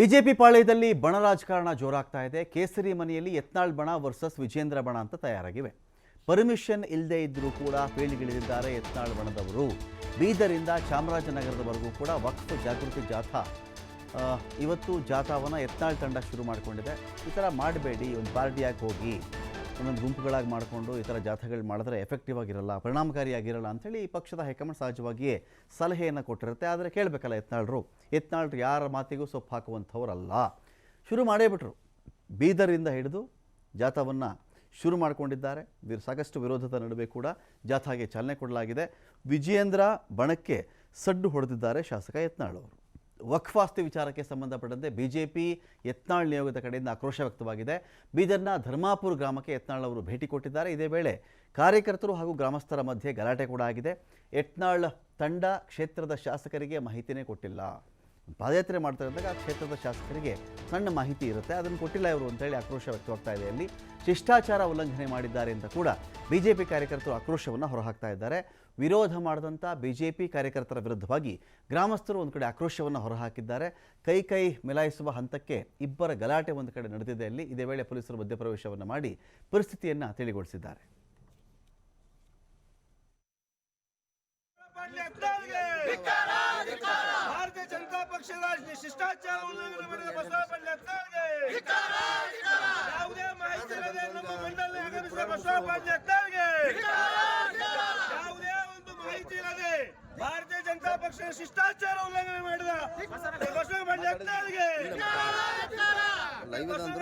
BJP ಪಾಳ್ಯದಲ್ಲಿ ಬಣ ರಾಜಕಾರಣ ಜೋರಾಗ್ತಾ ಇದೆ. ಕೇಸರಿ ಮನೆಯಲ್ಲಿ ಯತ್ನಾಳ್ ಬಣ ವರ್ಸಸ್ ವಿಜೇಂದ್ರ ಬಣ ಅಂತ ತಯಾರಾಗಿವೆ. ಪರ್ಮಿಷನ್ ಇಲ್ಲದೆ ಇದ್ದರೂ ಕೂಡ ಪೇಳಿಗಿಳಿದಿದ್ದಾರೆ ಯತ್ನಾಳ್ ಬಣದವರು. ಬೀದರಿಂದ ಚಾಮರಾಜನಗರದವರೆಗೂ ಕೂಡ ವಕ್ಫ್ ಜಾಗೃತಿ ಜಾಥಾ ಇವತ್ತು ಜಾಥಾವನ್ನು ಯತ್ನಾಳ್ ತಂಡ ಶುರು ಮಾಡಿಕೊಂಡಿದೆ. ಈ ಥರ ಮಾಡಬೇಡಿ ಒಂದು ಪಾರ್ಟಿಯಾಗಿ ಹೋಗಿ. ಒಂದೊಂದು ಗುಂಪುಗಳಾಗಿ ಮಾಡಿಕೊಂಡು ಈ ಥರ ಜಾಥಾಗಳು ಮಾಡಿದ್ರೆ ಎಫೆಕ್ಟಿವ್ ಆಗಿರಲ್ಲ, ಪರಿಣಾಮಕಾರಿಯಾಗಿರಲ್ಲ ಈ ಪಕ್ಷದ ಹೈಕಮಾಂಡ್ ಸಹಜವಾಗಿಯೇ ಸಲಹೆಯನ್ನು ಕೊಟ್ಟಿರುತ್ತೆ. ಆದರೆ ಕೇಳಬೇಕಲ್ಲ ಯತ್ನಾಳರು, ಯತ್ನಾಳ್ರು ಯಾರ ಮಾತಿಗೂ ಸೊಪ್ಪು ಹಾಕುವಂಥವ್ರಲ್ಲ. ಶುರು ಮಾಡೇ ಬಿಟ್ರು. ಬೀದರಿಂದ ಹಿಡಿದು ಜಾಥಾವನ್ನು ಶುರು ಮಾಡಿಕೊಂಡಿದ್ದಾರೆ. ಸಾಕಷ್ಟು ವಿರೋಧದ ನಡುವೆ ಕೂಡ ಜಾಥಾಗೆ ಚಾಲನೆ ಕೊಡಲಾಗಿದೆ. ವಿಜಯೇಂದ್ರ ಬಣಕ್ಕೆ ಸಡ್ಡು ಹೊಡೆದಿದ್ದಾರೆ ಶಾಸಕ ಯತ್ನಾಳ್ ಅವರು ವಕ್ಫಾಸ್ತಿ ವಿಚಾರಕ್ಕೆ ಸಂಬಂಧಪಟ್ಟಂತೆ ಬಿಜೆಪಿ ಯತ್ನಾಳ್ ನಿಯೋಗದ ಕಡೆಯಿಂದ ಆಕ್ರೋಶ ವ್ಯಕ್ತವಾಗಿದೆ. ಬೀದರ್ನ ಧರ್ಮಾಪುರ ಗ್ರಾಮಕ್ಕೆ ಯತ್ನಾಳ್ ಅವರು ಭೇಟಿ ಕೊಟ್ಟಿದ್ದಾರೆ. ಇದೇ ವೇಳೆ ಕಾರ್ಯಕರ್ತರು ಹಾಗೂ ಗ್ರಾಮಸ್ಥರ ಮಧ್ಯೆ ಗಲಾಟೆ ಕೂಡ ಆಗಿದೆ. ಯತ್ನಾಳ್ ತಂಡ ಕ್ಷೇತ್ರದ ಶಾಸಕರಿಗೆ ಮಾಹಿತಿನೇ ಕೊಟ್ಟಿಲ್ಲ. ಪಾದಯಾತ್ರೆ ಮಾಡ್ತಾ ಇದ್ದಾಗ ಆ ಕ್ಷೇತ್ರದ ಶಾಸಕರಿಗೆ ಸಣ್ಣ ಮಾಹಿತಿ ಇರುತ್ತೆ. ಅದನ್ನು ಕೊಟ್ಟಿಲ್ಲ ಇವರು ಅಂತೇಳಿ ಆಕ್ರೋಶ ವ್ಯಕ್ತವಾಗ್ತಾ ಇದೆ. ಅಲ್ಲಿ ಶಿಷ್ಟಾಚಾರ ಉಲ್ಲಂಘನೆ ಮಾಡಿದ್ದಾರೆ ಅಂತ ಕೂಡ ಬಿಜೆಪಿ ಕಾರ್ಯಕರ್ತರು ಆಕ್ರೋಶವನ್ನು ಹೊರಹಾಕ್ತಾ ಇದ್ದಾರೆ. ವಿರೋಧ ಮಾಡಿದಂಥ ಬಿಜೆಪಿ ಕಾರ್ಯಕರ್ತರ ವಿರುದ್ಧವಾಗಿ ಗ್ರಾಮಸ್ಥರು ಒಂದು ಕಡೆ ಆಕ್ರೋಶವನ್ನು ಹೊರಹಾಕಿದ್ದಾರೆ. ಕೈ ಕೈ ಮಿಲಾಯಿಸುವ ಹಂತಕ್ಕೆ ಇಬ್ಬರ ಗಲಾಟೆ ಒಂದು ಕಡೆ ನಡೆದಿದೆ. ಅಲ್ಲಿ ಇದೇ ವೇಳೆ ಪೊಲೀಸರು ಮಧ್ಯಪ್ರವೇಶವನ್ನು ಮಾಡಿ ಪರಿಸ್ಥಿತಿಯನ್ನು ತಿಳಿಗೊಳಿಸಿದ್ದಾರೆ. ಪಕ್ಷದ ಶಿಷ್ಟಾಚಾರ ಉಲ್ಲಂಘನೆ ಮಾಡಿದ ಬಸವ ಪಾಟೀಲ್ ಯಾವುದೇ ಮಾಹಿತಿ ಇಲ್ಲದೆ ನಮ್ಮ ಮಂಡಲ ಆಗಮಿಸಿದ ಬಸವ ಪಾಟೀಲ್ ಯತ್ನಾಳ್ಗೆ ಯಾವುದೇ ಒಂದು ಮಾಹಿತಿ ಇಲ್ಲದೆ ಭಾರತೀಯ ಜನತಾ ಪಕ್ಷದ ಶಿಷ್ಟಾಚಾರ ಉಲ್ಲಂಘನೆ ಮಾಡಿದ ಬಸವ ಪಾಟೀಲ್ ಯತ್ನಾಳ್ಗೆ ಬಸವ